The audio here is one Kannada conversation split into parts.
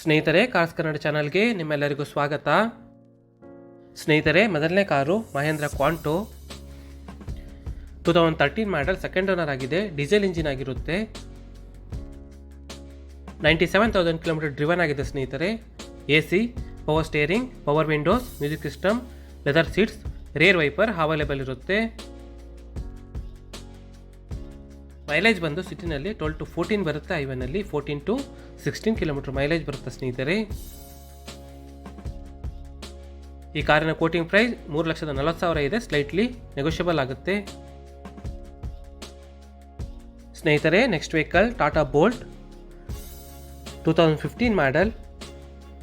ಸ್ನೇಹಿತರೆ ಕಾರ್ಸ್ ಕನ್ನಡ ಚಾನಲ್ಗೆ ನಿಮ್ಮೆಲ್ಲರಿಗೂ ಸ್ವಾಗತ. ಸ್ನೇಹಿತರೆ, ಮೊದಲನೇ car Mahindra Quanto. Two thousand thirteen model second owner ಆಗಿದೆ ಡೀಸೆಲ್ ಇಂಜಿನ್ ಆಗಿರುತ್ತೆ. Ninety seven thousand kilometre driven ಆಗಿದೆ ಸ್ನೇಹಿತರೆ. A C power steering power windows music system leather seats rear wiper available ಇರುತ್ತೆ. ಮೈಲೇಜ್ ಬಂದು ಸಿಟಿನಲ್ಲಿ ಟ್ವೆಲ್ ಟು ಫೋರ್ಟೀನ್ ಬರುತ್ತೆ? ಐವನಲ್ಲಿ fourteen to sixteen kilometre mileage ಬರುತ್ತೆ ಸ್ನೇಹಿತರೆ? ಈ ಕಾರಿನ ಕೋಟಿಂಗ್ ಪ್ರೈಸ್ ಮೂರು ಲಕ್ಷದ ನಲವತ್ತು ಸಾವಿರ ಇದೆ ಸ್ಲೈಟ್ಲಿ ನೆಗೋಷಿಯಬಲ್ ಆಗುತ್ತೆ. ಸ್ನೇಹಿತರೆ next vehicle Tata Bolt two thousand fifteen model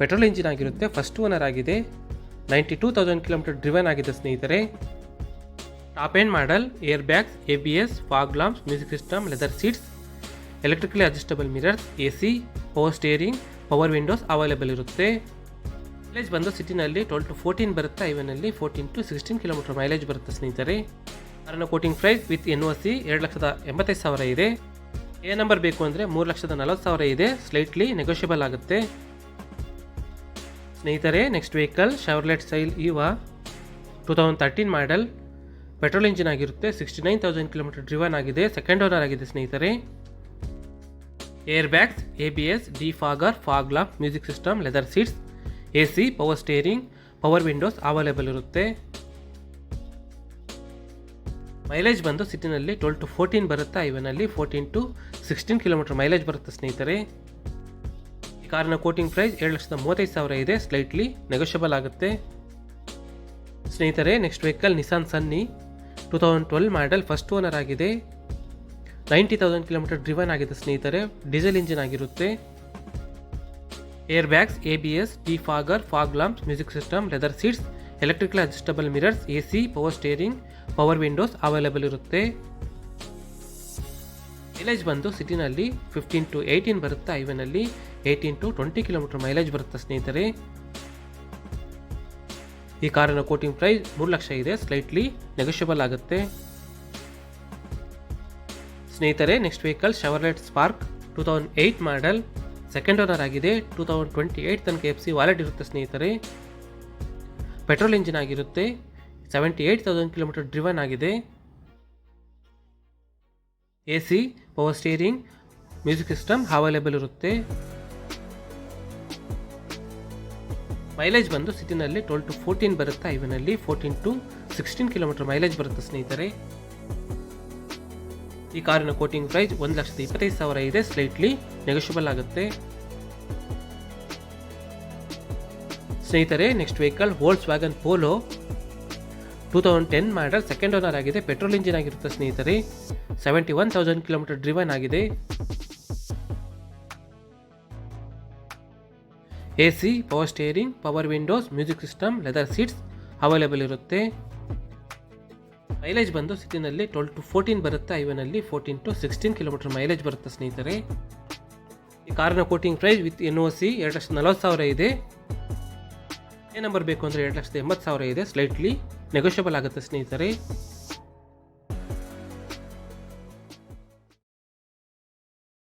petrol engine ಆಗಿರುತ್ತೆ ಫಸ್ಟ್ ಓನರ್ ಆಗಿದೆ. Ninety two thousand kilometre driven ಆಗಿದೆ ಸ್ನೇಹಿತರೆ. Top end model, air bags A B S fog lamps music system, leather seats, electrically adjustable mirrors, A C, power steering, power windows available ಇರುತ್ತೆ. ಮೈಲೇಜ್ ಬಂದು ಸಿಟಿನಲ್ಲಿ ಟ್ವೆಲ್ ಟು ಫೋರ್ಟೀನ್ ಬರುತ್ತೆ ಐವನಲ್ಲಿ fourteen to sixteen kilometre mileage ಬರುತ್ತೆ ಸ್ನೇಹಿತರೆ. ಕಾರಣ quoting price with N O C ಎರಡು ಲಕ್ಷದ ಎಂಬತ್ತೈದು ಸಾವಿರ ಇದೆ. ಎ ನಂಬರ್ ಬೇಕು ಅಂದರೆ ಮೂರು ಲಕ್ಷದ ನಲವತ್ತು ಸಾವಿರ ಇದೆ. ಸ್ಲೈಟ್ಲಿ ನೆಗೋಷಿಯಬಲ್ ಆಗುತ್ತೆ. ಸ್ನೇಹಿತರೆ ನೆಕ್ಸ್ಟ್ ವೆಹಿಕಲ್ ಶವರ್ಲೆಟ್ ಸೈಲ್ ಇವ two thousand thirteen model petrol engine ಆಗಿರುತ್ತೆ. Sixty nine thousand kilometre driven ಆಗಿದೆ. ಸೆಕೆಂಡ್ ಓನರ್ ಆಗಿದೆ ಸ್ನೇಹಿತರೆ. Air bags A B S defogger fog lamp music system leather seats A C power steering power windows available ಇರುತ್ತೆ. ಮೈಲೇಜ್ ಬಂದು ಸಿಟಿನಲ್ಲಿ ಟ್ವೆಲ್ ಟು ಫೋರ್ಟೀನ್ ಬರುತ್ತೆ? ಐವನಲ್ಲಿ fourteen to sixteen kilometre mileage ಬರುತ್ತೆ ಸ್ನೇಹಿತರೆ. ಈ ಕಾರಿನ ಕೋಟಿಂಗ್ ಪ್ರೈಸ್ ಏಳು ಲಕ್ಷದ ಮೂವತ್ತೈದು ಸಾವಿರ ಇದೆ. ಸ್ಲೈಟ್ಲಿ ನೆಗೋಷಿಯಬಲ್ ಆಗುತ್ತೆ. ಸ್ನೇಹಿತರೆ next vehicle Nissan Sunny two thousand twelve model first owner ಆಗಿದೆ. ನೈಂಟಿ ತೌಸಂಡ್ ಕಿಲೋಮೀಟರ್ ಡ್ರಿವನ್ ಆಗಿದೆ ಸ್ನೇಹಿತರೆ. ಡೀಸೆಲ್ ಇಂಜಿನ್ ಆಗಿರುತ್ತೆ. Air bags A B S defogger fog lamps music system leather seats electrical adjustable mirrors A C power steering power windows available ಇರುತ್ತೆ. ಮೈಲೇಜ್ ಬಂದು ಸಿಟಿನಲ್ಲಿ ಫಿಫ್ಟೀನ್ ಟು ಏಯ್ಟೀನ್ ಬರುತ್ತೆ ಐವನಲ್ಲಿ eighteen to twenty kilometre mileage ಬರುತ್ತೆ ಸ್ನೇಹಿತರೆ. ಈ ಕಾರಿನ ಕೋಟಿಂಗ್ ಪ್ರೈಸ್ ಮೂರು ಲಕ್ಷ ಇದೆ. ಸ್ಲೈಟ್ಲಿ ನೆಗೋಷಿಯಬಲ್ ಆಗುತ್ತೆ. ಸ್ನೇಹಿತರೆ next vehicle Chevrolet Spark two thousand eight model second owner ಆಗಿದೆ. ಟೂ ತೌಸಂಡ್ ಟ್ವೆಂಟಿ ಏಯ್ಟ್ ತನಕ ಎಫ್ ಸಿ ವಾಲೆಟ್ ಇರುತ್ತೆ ಸ್ನೇಹಿತರೆ. ಪೆಟ್ರೋಲ್ ಇಂಜಿನ್ ಆಗಿರುತ್ತೆ. Seventy eight thousand kilometre driven ಆಗಿದೆ A C power steering music system available ಇರುತ್ತೆ. ಮೈಲೇಜ್ ಬಂದು ಸಿಟಿನಲ್ಲಿ ಟ್ವೆಲ್ ಟು ಫೋರ್ಟೀನ್ ಬರುತ್ತೆ? ಐವನಲ್ಲಿ fourteen to sixteen kilometre mileage ಬರುತ್ತೆ ಸ್ನೇಹಿತರೆ. ಈ ಕಾರಿನ ಕೋಟಿಂಗ್ ಪ್ರೈಸ್ ಒಂದು ಲಕ್ಷದ ಇಪ್ಪತ್ತೈದು ಸಾವಿರ ಇದೆ ಸ್ಲೈಟ್ಲಿ ನೆಗೋಷಿಯಬಲ್ ಆಗುತ್ತೆ. ಸ್ನೇಹಿತರೆ next vehicle Volkswagen Polo two thousand ten model second owner ಆಗಿದೆ ಪೆಟ್ರೋಲ್ ಇಂಜಿನ್ ಆಗಿರುತ್ತೆ ಸ್ನೇಹಿತರೆ. Seventy one thousand kilometre driven ಆಗಿದೆ. A C power steering power windows music system leather seats available ಇರುತ್ತೆ. ಮೈಲೇಜ್ ಬಂದು ಸಿಟಿನಲ್ಲಿ ಟ್ವೆಲ್ ಟು ಫೋರ್ಟೀನ್ ಬರುತ್ತೆ. ಐವನಲ್ಲಿ fourteen to sixteen kilometre mileage ಬರುತ್ತೆ ಸ್ನೇಹಿತರೆ. ಈ ಕಾರಿನ quoting price with N O C ಎರಡು ಲಕ್ಷದ ನಲವತ್ತು ಸಾವಿರ ಇದೆ. ಎ ನಂಬರ್ ಬೇಕು ಅಂದರೆ ಎರಡು ಲಕ್ಷದ ಎಂಬತ್ತು ಸಾವಿರ ಇದೆ. ಸ್ಲೈಟ್ಲಿ ನೆಗೋಷಿಯಬಲ್ ಆಗುತ್ತೆ ಸ್ನೇಹಿತರೆ.